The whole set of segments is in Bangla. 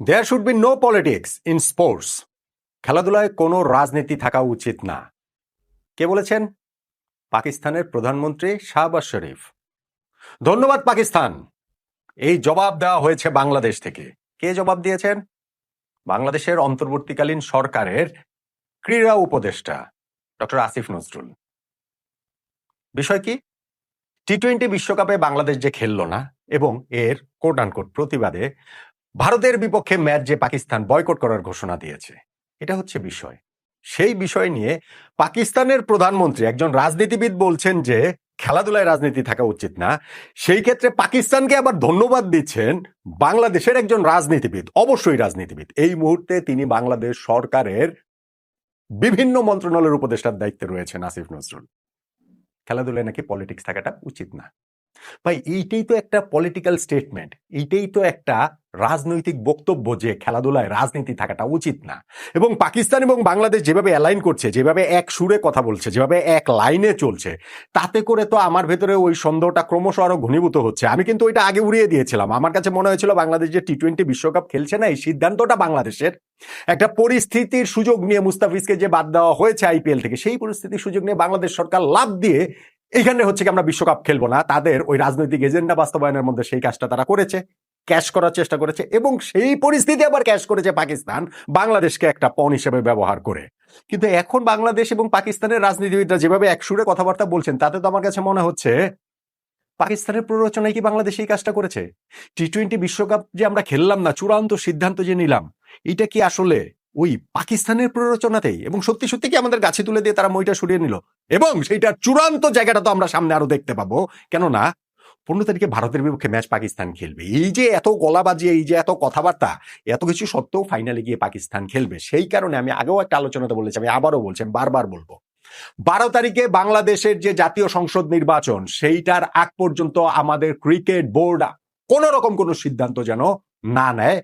There should be no politics in sports খেলাধুলায় কোনো রাজনীতি থাকা উচিত না। কে বলেছেন? পাকিস্তানের প্রধানমন্ত্রী শাহবাজ শরীফ। ধন্যবাদ পাকিস্তান। এই জবাব দেওয়া হয়েছে বাংলাদেশ থেকে। কে জবাব দিয়েছেন? বাংলাদেশের অন্তর্বর্তীকালীন সরকারের ক্রীড়া উপদেষ্টা, ডক্টর আসিফ নজরুল। বিষয় কি? টি টোয়েন্টি বিশ্বকাপে বাংলাদেশ যে খেললো না, এবং এর কোট আনকোট প্রতিবাদে ভারতের বিপক্ষে ম্যাচ যে পাকিস্তান বয়কট করার ঘোষণা দিয়েছে, এটা হচ্ছে বিষয়। সেই বিষয় নিয়ে পাকিস্তানের প্রধানমন্ত্রী একজন রাজনীতিবিদ বলছেন যে, খেলাধুলায় রাজনীতি থাকা উচিত না। সেই ক্ষেত্রে পাকিস্তানকে আবার ধন্যবাদ দিচ্ছেন বাংলাদেশের একজন রাজনীতিবিদ, অবশ্যই রাজনীতিবিদ। এই মুহূর্তে তিনি বাংলাদেশ সরকারের বিভিন্ন মন্ত্রণালয়ের উপদেষ্টার দায়িত্বে রয়েছেন আসিফ নজরুল। খেলাধুলায় নাকি পলিটিক্স থাকাটা উচিত না। ভাই, এইটাই তো একটা পলিটিক্যাল স্টেটমেন্ট, এইটাই তো একটা রাজনৈতিক বক্তব্য যে খেলাধুলায় রাজনীতি থাকাটা উচিত না। এবং পাকিস্তান এবং বাংলাদেশ যেভাবে অ্যালাইন করছে, যেভাবে এক সুরে কথা বলছে, যেভাবে এক লাইনে চলছে, তাতে করে তো আমার ভেতরে ওই সন্দেহটা ক্রমশ আরও ঘনীভূত হচ্ছে। আমি কিন্তু ওইটা আগে উড়িয়ে দিয়েছিলাম। আমার কাছে মনে হয়েছিল বাংলাদেশ যে টি টোয়েন্টি বিশ্বকাপ খেলছে না, এই সিদ্ধান্তটা বাংলাদেশের। একটা পরিস্থিতির সুযোগ নিয়ে মুস্তাফিজকে যে বাদ দেওয়া হয়েছে আইপিএল থেকে, সেই পরিস্থিতির সুযোগ নিয়ে বাংলাদেশ সরকার লাভ দিয়ে এইখানে হচ্ছে কি আমরা বিশ্বকাপ খেলব না। তাদের ওই রাজনৈতিক এজেন্ডা বাস্তবায়নের মধ্যে সেই কাজটা তারা করেছে। ক্যাশ করার চেষ্টা করেছে এবং সেই পরিস্থিতি আবার ক্যাশ করেছে পাকিস্তান, বাংলাদেশকে একটা পণ হিসেবে ব্যবহার করে। কিন্তু এখন বাংলাদেশ এবং পাকিস্তানের রাজনীতিবিদরা যেভাবে একসুরে কথাবার্তা বলছেন, তাতে তো আমার কাছে মনে হচ্ছে পাকিস্তানের প্ররোচনায় কি বাংলাদেশ এই কাজটা করেছে? টি টোয়েন্টি বিশ্বকাপ যে আমরা খেললাম না, চূড়ান্ত সিদ্ধান্ত যে নিলাম, এটা কি আসলে ওই পাকিস্তানের প্ররোচনাতেই? এবং সত্যি সত্যি কি আমাদের গাছে তুলে দিয়ে তারা মইটা সরিয়ে নিল? এবং সেইটার চূড়ান্ত জায়গাটা তো আমরা সামনে আরও দেখতে পাবো। কেননা পনেরো তারিখে ভারতের বিপক্ষে ম্যাচ পাকিস্তান খেলবে। এই যে এত গলা গলাবাজি, এই যে এত কথাবার্তা, এত কিছু সত্ত্বেও ফাইনালে গিয়ে পাকিস্তান খেলবে। সেই কারণে আমি আগেও একটা আলোচনাতে বলেছি, আমি আবারও বলছি বারবার বলব। বারো তারিখে বাংলাদেশের যে জাতীয় সংসদ নির্বাচন, সেইটার আগ পর্যন্ত আমাদের ক্রিকেট বোর্ড কোন রকম কোনো সিদ্ধান্ত যেন না নেয়।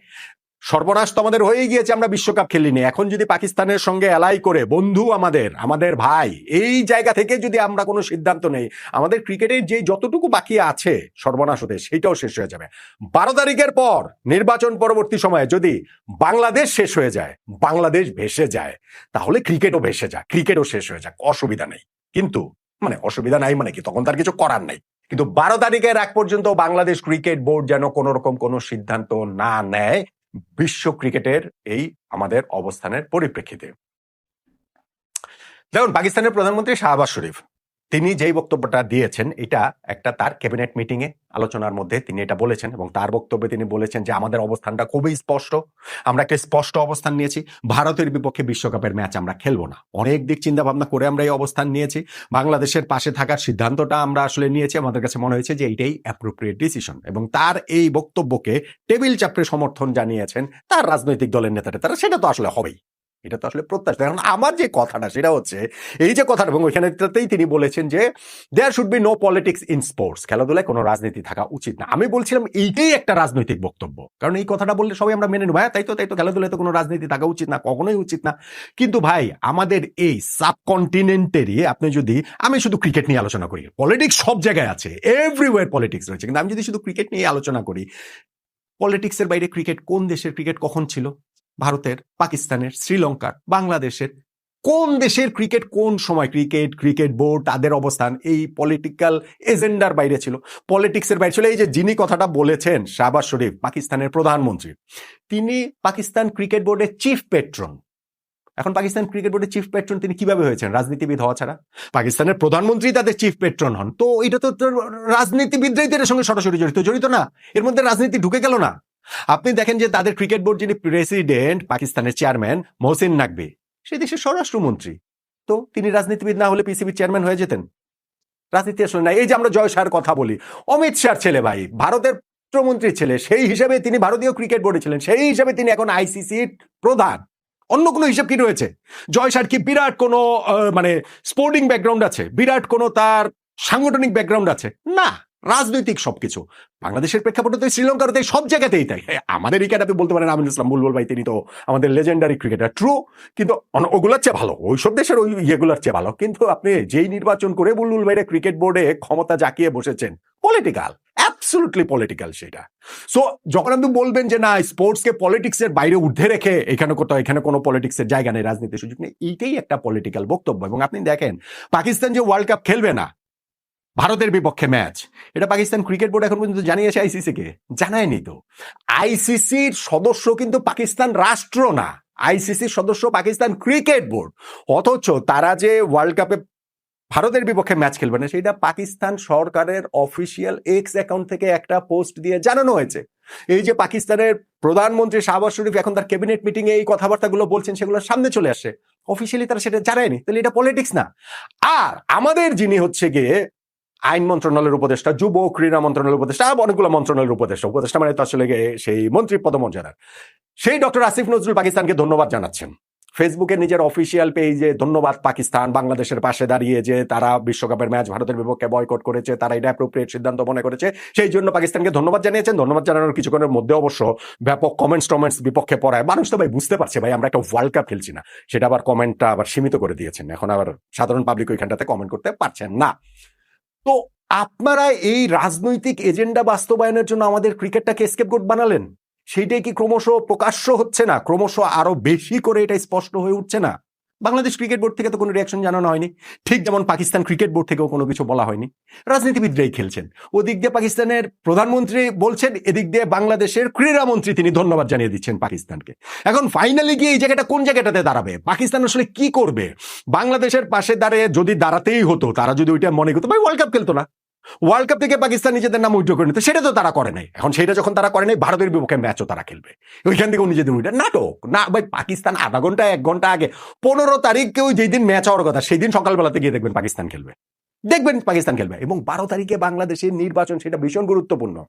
সর্বনাশ তো আমাদের হয়েই গিয়েছে, আমরা বিশ্বকাপ খেলিনি। এখন যদি পাকিস্তানের সঙ্গে এলাই করে, বন্ধু আমাদের আমাদের ভাই, এই জায়গা থেকে যদি আমরা কোনো সিদ্ধান্ত নেই, আমাদের ক্রিকেটের যে যতটুকু বাকি আছে সর্বনাশ হতে, সেইটাও শেষ হয়ে যাবে। বারো তারিখের পর নির্বাচন পরবর্তী সময়ে যদি বাংলাদেশ শেষ হয়ে যায়, বাংলাদেশ ভেসে যায়, তাহলে ক্রিকেটও ভেসে যায় ক্রিকেটও শেষ হয়ে যাক, অসুবিধা নেই। কিন্তু মানে অসুবিধা নাই মানে কি, তখন তার কিছু করার নাই। কিন্তু বারো তারিখের আগ পর্যন্ত বাংলাদেশ ক্রিকেট বোর্ড যেন কোনো রকম কোনো সিদ্ধান্ত না নেয় বিশ্ব ক্রিকেটের এই আমাদের অবস্থানের পরিপ্রেক্ষিতে। দেখুন পাকিস্তানের প্রধানমন্ত্রী শাহবাজ শরীফ। তিনি যেই বক্তব্যটা দিয়েছেন, এটা একটা তার ক্যাবিনেট মিটিং এ আলোচনার মধ্যে তিনি এটা বলেছেন এবং তার বক্তব্যে তিনি বলেছেন যে আমাদের অবস্থানটা খুবই স্পষ্ট। আমরা একটা স্পষ্ট অবস্থান নিয়েছি, ভারতের বিপক্ষে বিশ্বকাপের ম্যাচ আমরা খেলব না। অনেক দিক চিন্তা ভাবনা করে আমরা এই অবস্থান নিয়েছি, বাংলাদেশের পাশে থাকার সিদ্ধান্তটা আমরা আসলে নিয়েছি, আমাদের কাছে মনে হয়েছে যে এইটাই অ্যাপ্রোপ্রিয়েট ডিসিশন এবং তার এই বক্তব্যকে টেবিল চাপড়ে সমর্থন জানিয়েছেন তার রাজনৈতিক দলের নেতারা, তারা সেটা তো আসলে হবেই। এটা তো আসলে প্রত্যাশা। কারণ আমার যে কথাটা, সেটা হচ্ছে, এই যে কথাটা, এবং ওইখানেতেই তিনি বলেছেন যে there should be no politics in sports খেলাধুলায় কোনো রাজনীতি থাকা উচিত না। আমি বলছিলাম, এইটাই একটা রাজনৈতিক বক্তব্য। কারণ এই কথাটা বললে সবাই আমরা মেনে নেব। হ্যাঁ তাই তো তাই তো, খেলাধুলায় তো কোনো রাজনীতি থাকা উচিত না, কখনোই উচিত না। কিন্তু ভাই, আমাদের এই সাবকন্টিনেন্টেরই, আপনি যদি, আমি শুধু ক্রিকেট নিয়ে আলোচনা করি। পলিটিক্স সব জায়গায় আছে এভরিওয়ার পলিটিক্স রয়েছে। কিন্তু আমি যদি শুধু ক্রিকেট নিয়ে আলোচনা করি, পলিটিক্সের বাইরে ক্রিকেট কোন দেশের ক্রিকেট কখন ছিল? ভারতের, পাকিস্তানের, শ্রীলঙ্কার, বাংলাদেশের কোন দেশের ক্রিকেট, কোন সময় ক্রিকেট ক্রিকেট বোর্ড, তাদের অবস্থান, এই পলিটিক্যাল এজেন্ডার বাইরে ছিল। পলিটিক্সের বাইরে ছিল। এই যে যিনি কথাটা বলেছেন, শাহবাজ শরীফ, পাকিস্তানের প্রধানমন্ত্রী, তিনি পাকিস্তান ক্রিকেট বোর্ডের চিফ পেট্রন এখন পাকিস্তান ক্রিকেট বোর্ডের চিফ পেট্রন তিনি কীভাবে হয়েছেন? রাজনীতিবিদ হওয়া ছাড়া। পাকিস্তানের প্রধানমন্ত্রী তাদের চিফ পেট্রন হন। তো এটা তো রাজনীতিবিদরাই তো এর সঙ্গে সরাসরি জড়িত জড়িত না। এর মধ্যে রাজনীতি ঢুকে গেল না। আপনি দেখেন যে তাদের ক্রিকেট বোর্ড যিনি প্রেসিডেন্ট, পাকিস্তানের চেয়ারম্যান মোহসিন নাকবি সেই দেশের স্বরাষ্ট্রমন্ত্রী। তো তিনি রাজনীতিবিদ না হলে পিসিবি চেয়ারম্যান হয়ে যেতেন? রাজনীতি আসলে না। এই যে আমরা জয় শাহর কথা বলি, অমিত শাহর ছেলে ভাই, ভারতের রাষ্ট্রমন্ত্রীর ছেলে, সেই হিসাবে তিনি ভারতীয় ক্রিকেট বোর্ডে ছিলেন। সেই হিসাবে তিনি এখন আইসিসির প্রধান। অন্য কোনো হিসাব কি রয়েছে? জয় শাহর কি বিরাট কোনো মানে স্পোর্টিং ব্যাকগ্রাউন্ড আছে? বিরাট কোনো তার সাংগঠনিক ব্যাকগ্রাউন্ড আছে? না। রাজনৈতিক সবকিছু। বাংলাদেশের প্রেক্ষাপটে তো শ্রীলঙ্কার তো সব জায়গাতেই তাই। আমাদের এই আপনি বলতে পারেন আমিনুল ইসলাম, বুলবুল ভাই, তিনি তো আমাদের লেজেন্ডারি ক্রিকেটার ট্রু কিন্তু ওগুলোর চেয়ে ভালো, ওইসব দেশের ওই ইয়েগুলোর চেয়ে ভালো। কিন্তু আপনি যেই নির্বাচন করে বুলবুল ভাইরা ক্রিকেট বোর্ডে ক্ষমতা জাকিয়ে বসেছেন পলিটিক্যাল অ্যাবসলুটলি পলিটিক্যাল সেটা। সো যখন আপনি বলবেন যে না স্পোর্টসকে পলিটিক্সের বাইরে ঊর্ধ্বে রেখে এখানে কোথাও, এখানে কোনো পলিটিক্সের জায়গা নেই, রাজনীতির সুযোগ নেই, এইটাই একটা পলিটিক্যাল বক্তব্য। এবং আপনি দেখেন, পাকিস্তান যে ওয়ার্ল্ড কাপ খেলবে না ভারতের বিপক্ষে ম্যাচ। এটা পাকিস্তান ক্রিকেট বোর্ড এখন পর্যন্ত জানিয়েছে আইসিসি কে। জানায়নি তো। আইসিসির সদস্য কিন্তু পাকিস্তান রাষ্ট্র না। আইসিসির সদস্য পাকিস্তান ক্রিকেট বোর্ড। অথচ তারা যে ওয়ার্ল্ড কাপে ভারতের বিপক্ষে ম্যাচ খেলবে না, সেটা পাকিস্তান সরকারের অফিসিয়াল এক্স অ্যাকাউন্ট থেকে একটা পোস্ট দিয়ে জানানো হয়েছে। এই যে পাকিস্তানের প্রধানমন্ত্রী শাহবাজ শরীফ এখন তার ক্যাবিনেট মিটিং এ এই কথাবার্তাগুলো বলছেন, সেগুলো সামনে চলে আসে অফিসিয়ালি তারা সেটা জানায়নি। তাহলে এটা পলিটিক্স না। আর আমাদের যিনি হচ্ছে গিয়ে আইন মন্ত্রণালয়ের উপদেষ্টা, যুব ক্রীড়া মন্ত্রণালয়ের উপদেষ্টা অনেকগুলো মন্ত্রণালয়ের উপদেষ্টা। উপদেষ্টা মানে তো আসলে সেই মন্ত্রী পদমর্যাদার। সেই ডক্টর আসিফ নজরুল পাকিস্তানকে ধন্যবাদ জানাচ্ছেন। ফেসবুকে নিজের অফিসিয়াল পেজে ধন্যবাদ পাকিস্তান, বাংলাদেশের পাশে দাঁড়িয়ে যে তারা বিশ্বকাপের ম্যাচ ভারতের বিপক্ষে বয়কট করেছে, তারা এটা অ্যাপ্রোপ্রিয়েট সিদ্ধান্ত মনে করেছে। সেই জন্য পাকিস্তানকে ধন্যবাদ জানিয়েছেন। ধন্যবাদ জানানোর কিছুক্ষণের মধ্যে অবশ্য ব্যাপক কমেন্টস টমেন্টস বিপক্ষে পড়ায়। মানুষ তো ভাই বুঝতে পারছে ভাই, আমরা একটা ওয়ার্ল্ড কাপ খেলছি না। সেটা আবার কমেন্টটা আবার সীমিত করে দিয়েছেন। এখন আবার সাধারণ পাবলিক ওইখানটাতে কমেন্ট করতে পারছেন না। তো আপনারা এই রাজনৈতিক এজেন্ডা বাস্তবায়নের জন্য আমাদের ক্রিকেটটাকে স্কেপ গোট বানালেন? সেইটাই কি ক্রমশ প্রকাশ্য হচ্ছে না? ক্রমশ আরও বেশি করে এটা স্পষ্ট হয়ে উঠছে না? বাংলাদেশ ক্রিকেট বোর্ড থেকে তো কোনো রিয়াকশন জানানো হয়নি। ঠিক যেমন পাকিস্তান ক্রিকেট বোর্ড থেকেও কোনো কিছু বলা হয়নি। রাজনীতিবিদরাই খেলছেন। ওদিক দিয়ে পাকিস্তানের প্রধানমন্ত্রী বলছেন, এদিক দিয়ে বাংলাদেশের ক্রীড়ামন্ত্রী তিনি ধন্যবাদ জানিয়ে দিচ্ছেন পাকিস্তানকে। এখন ফাইনালি গিয়ে এই জায়গাটা কোন জায়গাটাতে দাঁড়াবে? পাকিস্তান আসলে কি করবে? বাংলাদেশের পাশে দাঁড়িয়ে যদি দাঁড়াতেই হতো, তারা যদি ওইটা মনে করতো, ভাই ওয়ার্ল্ড কাপ খেলতো না। ওয়ার্ল্ড কাপ থেকে পাকিস্তান নিজেদের নাম উইড্রো করে নিতে, সেটা তো তারা করে নাই। এখন সেটা যখন তারা করে নাই, ভারতের বিপক্ষে ম্যাচও তারা খেলবে। ওইখান থেকেও নিজেদের উইড্রো, নাটক, না, ভাই, পাকিস্তান আধা ঘণ্টা, এক ঘণ্টা আগে, পনেরো তারিখে ওই যেই দিন ম্যাচ হওয়ার কথা সেই দিন সকালবেলাতে গিয়ে দেখবেন পাকিস্তান খেলবে। দেখবেন পাকিস্তান খেলবে। এবং বারো তারিখে বাংলাদেশের নির্বাচন, সেটা ভীষণ গুরুত্বপূর্ণ।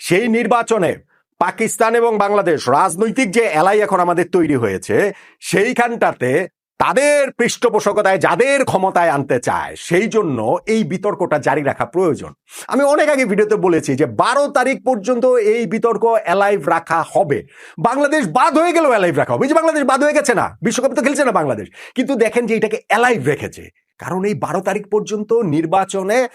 সেই নির্বাচনে পাকিস্তান এবং বাংলাদেশ রাজনৈতিক যে এলাই এখন আমাদের তৈরি হয়েছে, সেইখানটাতে তাদের পৃষ্ঠপোষকতায়, যাদের ক্ষমতায় আনতে চায়, সেই জন্য এই বিতর্কটা জারি রাখা প্রয়োজন। আমি অনেক আগে ভিডিওতে বলেছি যে বারো তারিখ পর্যন্ত এই বিতর্ক অ্যালাইভ রাখা হবে। বাংলাদেশ বাদ হয়ে গেলেও অ্যালাইভ রাখা হবে। যে বাংলাদেশ বাদ হয়ে গেছে না, বিশ্বকাপ তো খেলছে না বাংলাদেশ। কিন্তু দেখেন যে এটাকে অ্যালাইভ রেখেছে। কারণ এই বারো তারিখ পর্যন্ত নির্বাচনে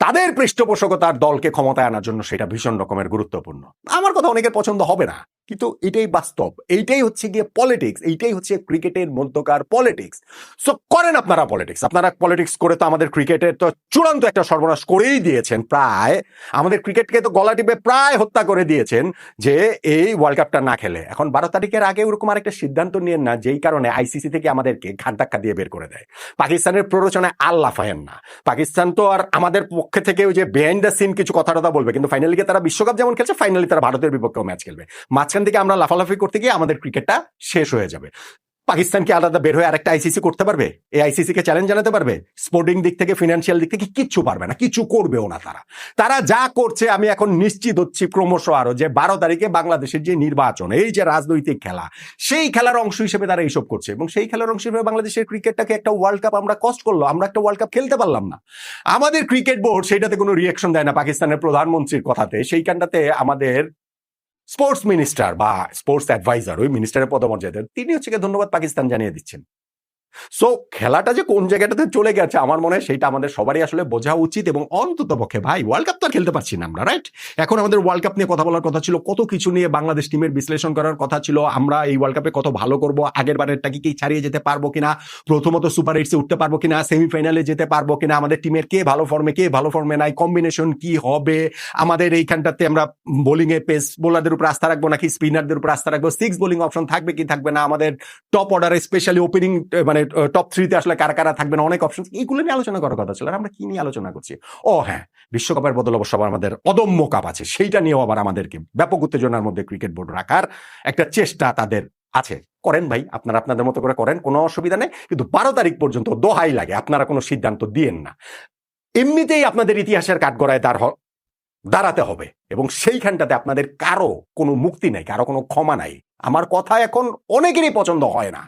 তাদের পৃষ্ঠপোষকতার দলকে ক্ষমতায় আনার জন্য সেটা ভীষণ রকমের গুরুত্বপূর্ণ। আমার কথা অনেকের পছন্দ হবে না। কিন্তু এটাই বাস্তব। এইটাই হচ্ছে গিয়ে পলিটিক্স এইটাই হচ্ছে ক্রিকেটের মধ্যকার পলিটিক্স সো করেন আপনারা পলিটিক্স আপনারা পলিটিক্স করে তো আমাদের ক্রিকেটের তো চূড়ান্ত একটা সর্বনাশ করেই দিয়েছেন প্রায়। আমাদের ক্রিকেটকে তো গলা টিপে প্রায় হত্যা করে দিয়েছেন যে এই ওয়ার্ল্ড কাপটা না খেলে। এখন বারো তারিখের আগে ওরকম আরেকটা সিদ্ধান্ত নিয়েন না, যেই কারণে আইসিসি থেকে আমাদেরকে ঘাট ধাক্কা দিয়ে বের করে দেয়। পাকিস্তানের প্ররোচনায় আল্লাহ ফায়েন না। পাকিস্তান তো আর আমাদের পক্ষে থেকে ওই যে বিহাইন্ড দ্য সিন কিছু কথা টথা বলবে, কিন্তু ফাইনালি তারা বিশ্বকাপ যেমন খেলছে ফাইনালি তারা ভারতের বিপক্ষেও ম্যাচ খেলবে। মাঝখান থেকে আমরা লাফালাফি করতে গিয়ে আমাদের ক্রিকেটটা শেষ হয়ে যাবে। পাকিস্তান কি আলাদা বের হয়ে আরেকটা আইসিসি করতে পারবে? এই আইসিসি কে চ্যালেঞ্জ জানাতে পারবে? স্পোর্টিং দিক থেকে ফিনান্সিয়াল দিক থেকে কিচ্ছু পারবে না কিছু করবেও না তারা। তারা যা করছে আমি এখন নিশ্চিত হচ্ছি ক্রমশ আরও যে বারো তারিখে বাংলাদেশের যে নির্বাচন, এই যে রাজনৈতিক খেলা, সেই খেলার অংশ হিসেবে তারা এইসব করছে এবং সেই খেলার অংশ হিসেবে বাংলাদেশের ক্রিকেটটাকে একটা ওয়ার্ল্ড কাপ আমরা কষ্ট করল আমরা একটা ওয়ার্ল্ড কাপ খেলতে পারলাম না। আমাদের ক্রিকেট বোর্ড সেটাতে কোনো রিয়াকশন দেয় না পাকিস্তানের প্রধানমন্ত্রীর কথাতে, সেইখানটাতে আমাদের স্পোর্টস মিনিস্টার বা স্পোর্টস অ্যাডভাইজার ওই মিনিস্টারের পদমর্যাদা তিনি হচ্ছে ধন্যবাদ পাকিস্তান জানিয়ে দিচ্ছেন। সো খেলাটা যে কোন জায়গাটাতে চলে গেছে, আমার মনে হয় সেটা আমাদের সবারই আসলে বোঝা উচিত এবং অন্তত পক্ষে, ভাই ওয়ার্ল্ড কাপ তো আর খেলতে পারছি না আমরা রাইট এখন আমাদের ওয়ার্ল্ড কাপ নিয়ে কথা বলার কথা ছিল, কত কিছু নিয়ে বাংলাদেশ টিমের বিশ্লেষণ করার কথা ছিল, আমরা এই ওয়ার্ল্ড কাপে কত ভালো করব, আগের বারেরটা কি ছাড়িয়ে যেতে পারব কিনা, প্রথমত সুপার এইটসে উঠতে পারব কিনা সেমিফাইনালে যেতে পারব কিনা, আমাদের টিমের কে ভালো ফর্মে কে ভালো ফর্মে নাই কম্বিনেশন কি হবে, আমাদের এইখানটাতে আমরা বোলিংয়ে পেস বোলারদের উপর আস্থা রাখব নাকি স্পিনারদের উপর আস্থা রাখব সিক্স বোলিং অপশন থাকবে কি থাকবে না, আমাদের টপ অর্ডারে স্পেশালি ওপেনিং মানে টপ থ্রিতে আসলে কারা কারা থাকবে না অনেক অপশন এইগুলো নিয়ে আলোচনা করার কথা ছিল, আর আমরা কি নিয়ে আলোচনা করছি? ও হ্যাঁ বিশ্বকাপের বদল অবশ্য আবার আমাদের অদম্য কাপ আছে, সেইটা নিয়েও আবার আমাদেরকে ব্যাপক উত্তেজনার মধ্যে ক্রিকেট বোর্ড রাখার একটা চেষ্টা তাদের আছে। করেন ভাই, আপনারা আপনাদের মতো করে করেন, কোনো অসুবিধা নেই, কিন্তু বারো তারিখ পর্যন্ত দোহাই লাগে, আপনারা কোনো সিদ্ধান্ত দিয়েন না। এমনিতেই আপনাদের ইতিহাসের কাঠগড়ায় দাঁড় দাঁড়াতে হবে, এবং সেইখানটাতে আপনাদের কারও কোনো মুক্তি নাই, কারও কোনো ক্ষমা নাই। আমার কথা এখন অনেকেরই পছন্দ হয় না।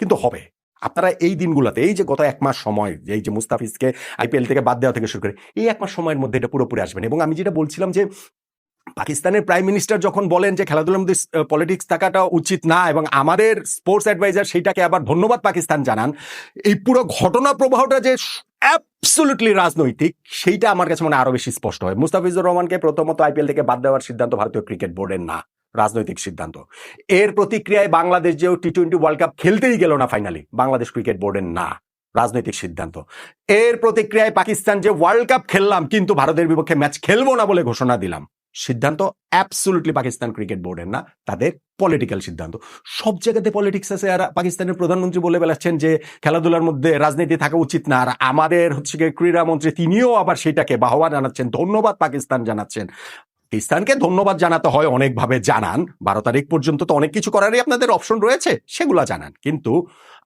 কিন্তু হবে। আপনারা এই দিনগুলোতে, এই যে গত এক মাস সময়, এই যে মুস্তাফিজকে আইপিএল থেকে বাদ দেওয়া থেকে শুরু করে, এই এক মাস সময়ের মধ্যে এটা পুরোপুরি আসবেন এবং আমি যেটা বলছিলাম যে, পাকিস্তানের প্রাইম মিনিস্টার যখন বলেন যে খেলাধুলার মধ্যে পলিটিক্স থাকাটা উচিত না এবং আমাদের স্পোর্টস অ্যাডভাইজার সেইটাকে আবার ধন্যবাদ পাকিস্তান জানান, এই পুরো ঘটনা প্রবাহটা যে অ্যাবসুলুটলি রাজনৈতিক, সেইটা আমার কাছে মনে হয় আরও বেশি স্পষ্ট হয়। মুস্তাফিজুর রহমানকে প্রথমত আইপিএল থেকে বাদ দেওয়ার সিদ্ধান্ত ভারতীয় ক্রিকেট বোর্ডের না। রাজনৈতিক সিদ্ধান্ত। এর প্রতিক্রিয়ায় বাংলাদেশ যেও টি টোয়েন্টি ওয়ার্ল্ড কাপ খেলতেই গেল না ফাইনালি বাংলাদেশ ক্রিকেট বোর্ডের না, রাজনৈতিক সিদ্ধান্ত। এর প্রতিক্রিয়ায় পাকিস্তান যে ওয়ার্ল্ড কাপ খেললাম, কিন্তু ভারতের বিপক্ষে ম্যাচ খেলব না বলে ঘোষণা দিলাম। সিদ্ধান্ত অ্যাবসুলুটলি পাকিস্তান ক্রিকেট বোর্ডের না, তাদের পলিটিক্যাল সিদ্ধান্ত। সব জায়গাতে পলিটিক্স আছে, আর পাকিস্তানের প্রধানমন্ত্রী বলে বেড়াচ্ছেন যে খেলাধুলার মধ্যে রাজনীতি থাকা উচিত না, আর আমাদের হচ্ছে ক্রীড়ামন্ত্রী তিনিও আবার সেটাকে বাহবা জানাচ্ছেন, ধন্যবাদ পাকিস্তান জানাচ্ছেন। পাকিস্তানকে ধন্যবাদ জানাতে হয় অনেকভাবে জানান। বারো তারিখ পর্যন্ত তো অনেক কিছু করারই আপনাদের অপশন রয়েছে, সেগুলা জানান। কিন্তু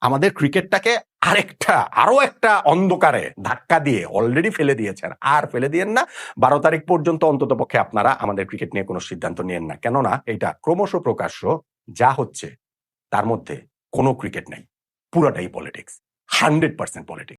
আমাদের ক্রিকেটটাকে আরেকটা আরও একটা অন্ধকারে ধাক্কা দিয়ে অলরেডি ফেলে দিয়েছেন। আর ফেলে দিয়েন না, বারো তারিখ পর্যন্ত অন্তত পক্ষে আপনারা আমাদের ক্রিকেট নিয়ে কোনো সিদ্ধান্ত নিয়েন না। কেননা এটা ক্রমশ প্রকাশ্য যা হচ্ছে, তার মধ্যে কোনো ক্রিকেট নেই। পুরাটাই পলিটিক্স হান্ড্রেড পার্সেন্ট পলিটিক্স